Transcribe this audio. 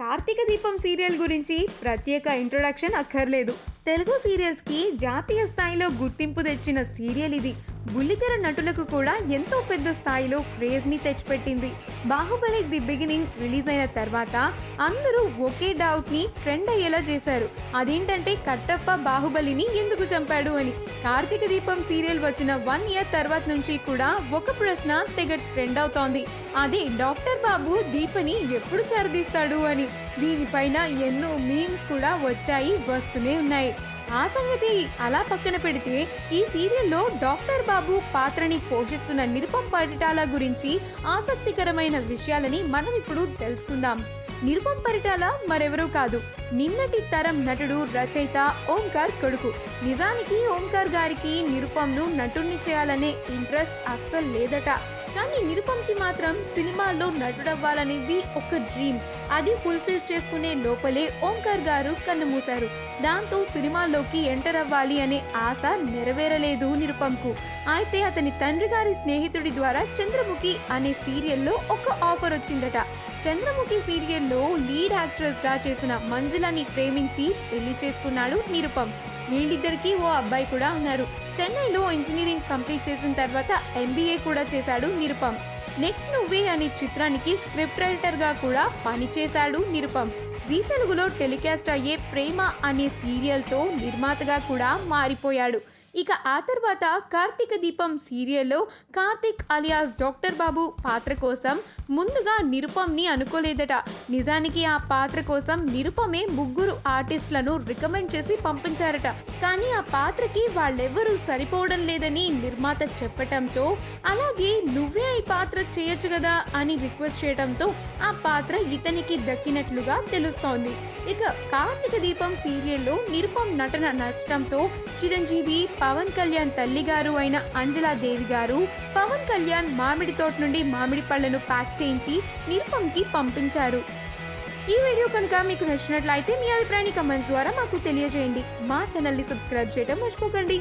కార్తీక దీపం సీరియల్ గురించి ప్రత్యేక ఇంట్రొడక్షన్ అక్కర్లేదు. తెలుగు సీరియల్స్కి జాతీయ స్థాయిలో గుర్తింపు తెచ్చిన సీరియల్ ఇది. బుల్లితెర నటులకు కూడా ఎంతో పెద్ద స్థాయిలో క్రేజ్ని తెచ్చిపెట్టింది. బాహుబలి ది బిగినింగ్ రిలీజ్ అయిన తర్వాత అందరూ ఒకే డౌట్ని ట్రెండ్ అయ్యేలా చేశారు. అదేంటంటే కట్టప్ప బాహుబలిని ఎందుకు చంపాడు అని. కార్తీక దీపం సీరియల్ వచ్చిన వన్ ఇయర్ తర్వాత నుంచి కూడా ఒక ప్రశ్న తెగ ట్రెండ్ అవుతోంది. అదే డాక్టర్ బాబు దీపని ఎప్పుడు చేరదీస్తాడు అని. దీనిపైన ఎన్నో మీమ్స్ కూడా వచ్చాయి వస్తూనే ఉన్నాయి. ఆ సంగతి అలా పక్కన పెడితే ఈ సీరియల్లో డాక్టర్ బాబు పాత్రని పోషిస్తున్న నిరుపం పరిటాల గురించి ఆసక్తికరమైన విషయాలని మనం ఇప్పుడు తెలుసుకుందాం. నిరుపం పరిటాల మరెవరూ కాదు. నిన్నటి తరం నటుడు రచయిత ఓంకార్ కొడుకు. నిజానికి ఓంకార్ గారికి నిరుపంను నటుణ్ణి చేయాలనే ఇంట్రెస్ట్ అస్సలు లేదట. కానీ నిరుపంకి మాత్రం సినిమాల్లో నటుడవ్వాలనేది ఒక డ్రీమ్. అది ఫుల్ఫిల్ చేసుకునే లోపలే ఓంకార్ గారు కన్నుమూశారు. దాంతో సినిమాల్లోకి ఎంటర్ అవ్వాలి అనే ఆశ నెరవేరలేదు నిరుపంకు అయితే అతని తండ్రి గారి స్నేహితుడి ద్వారా చంద్రముఖి అనే సీరియల్లో ఒక ఆఫర్ వచ్చిందట. చంద్రముఖి సీరియల్లో లీడ్ యాక్ట్రెస్గా చేసిన మంజులని ప్రేమించి పెళ్ళి చేసుకున్నాడు నిరుపం వీళ్ళిద్దరికీ ఓ అబ్బాయి కూడా ఉన్నారు. చెన్నైలో ఇంజనీరింగ్ కంప్లీట్ చేసిన తర్వాత ఎంబీఏ కూడా చేశాడు నిరుపం నెక్స్ట్ నువ్వే అనే చిత్రానికి స్క్రిప్ట్ రైటర్గా కూడా పనిచేశాడు నిరుపం జీ తెలుగులో టెలికాస్ట్ అయ్యే ప్రేమ అనే సీరియల్తో నిర్మాతగా కూడా మారిపోయాడు. ఇక ఆ తర్వాత కార్తీక దీపం సీరియల్లో కార్తీక్ అలియాస్ డాక్టర్ బాబు పాత్ర కోసం ముందుగా నిరుపంని అనుకోలేదట. నిజానికి ఆ పాత్ర కోసం నిరుపమే ముగ్గురు ఆర్టిస్టులను రికమెండ్ చేసి పంపించారట. కానీ ఆ పాత్రకి వాళ్ళెవ్వరూ సరిపోవడం లేదని నిర్మాత చెప్పటంతో అలాగే నువ్వే ఈ పాత్ర చేయొచ్చు కదా అని రిక్వెస్ట్ చేయడంతో ఆ పాత్ర ఇతనికి దక్కినట్లుగా తెలుస్తోంది. ఇక కార్తీక దీపం సీరియల్లో నిరుపం నటన నచ్చడంతో చిరంజీవి పవన్ కళ్యాణ్ తల్లి గారు అయిన అంజలా దేవి గారు పవన్ కళ్యాణ్ మామిడి తోట నుండి మామిడి పళ్ళను ప్యాక్ చేయించి నిరుపంకి పంపించారు. ఈ వీడియో కనుక మీకు నచ్చినట్లయితే మీ అభిప్రాయాన్ని కమెంట్స్ ద్వారా మాకు తెలియజేయండి. మా ఛానల్ని సబ్స్క్రైబ్ చేయడం మర్చిపోకండి.